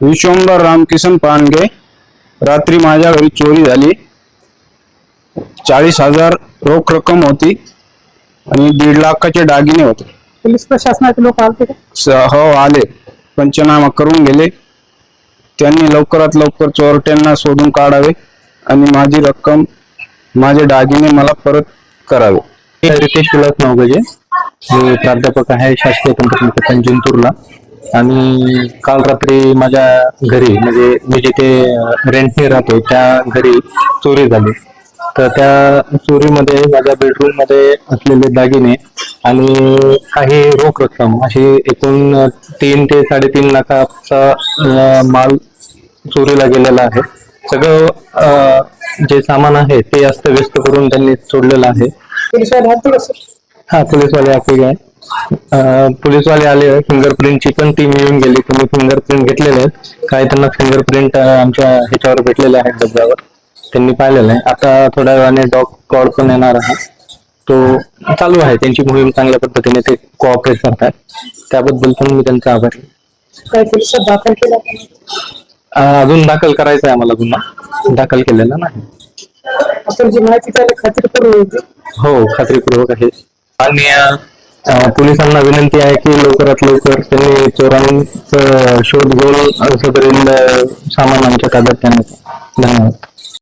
विश्वंभर रामकिसन पांडगे रात्री माझ्या घरी चोरी झाली. चाळीस हजार रोख रक्कम होती आणि दीड लाखाचे दागिने होते. पोलीस प्रशासनाचे लोक का? स- हो आले. पंचनामा करून गेले. त्यांनी लवकरात लवकर चोरट्यांना शोधून काढावे आणि माझी रक्कम माझे दागिने मला परत करावे. रितेश विलास नावगजे मी प्राध्यापक आहे शासकीय तंत्रज्ञान जिंतूरला. आणि काल रात्री माझ्या घरी म्हणजे मी जिथे रेंटने राहतो त्या घरी चोरी झाली. तर त्या चोरीमध्ये माझ्या बेडरूममध्ये असलेले दागिने आणि काही रोख रक्कम अशी एकूण तीन ते साडेतीन लाखाचा माल चोरीला गेलेला आहे. सगळं जे सामान आहे ते अस्तव्यस्त करून त्यांनी सोडलेलं आहे. हा पोलीसवाले आपले आहे. पोलीसवाले आले फिंगरप्रिंटची पण टीम येऊन गेली. तुम्ही फिंगरप्रिंट घेतलेले आहेत. काही त्यांना फिंगरप्रिंट आमच्या ह्याच्यावर भेटलेले आहेत डब्यावर त्यांनी पाहिलेलं आहे. आता थोड्या वेळाने डॉग कॉड पण येणार आहे. तो चालू आहे. त्यांची मोहीम चांगल्या पद्धतीने ते कोऑपरेट करतात. त्याबद्दल पण मी त्यांचा आभारी अजून दाखल करायचा आहे आम्हाला गुन्हा. दाखल केलेला नाही. हो खात्रीपूर्वक आहे आणि पोलिसांना विनंती आहे की लवकरात लवकर त्यांनी चोरांचा शोध घेऊन सदरील तरी सामान आमच्या ताब्यात त्यांना धन्यवाद.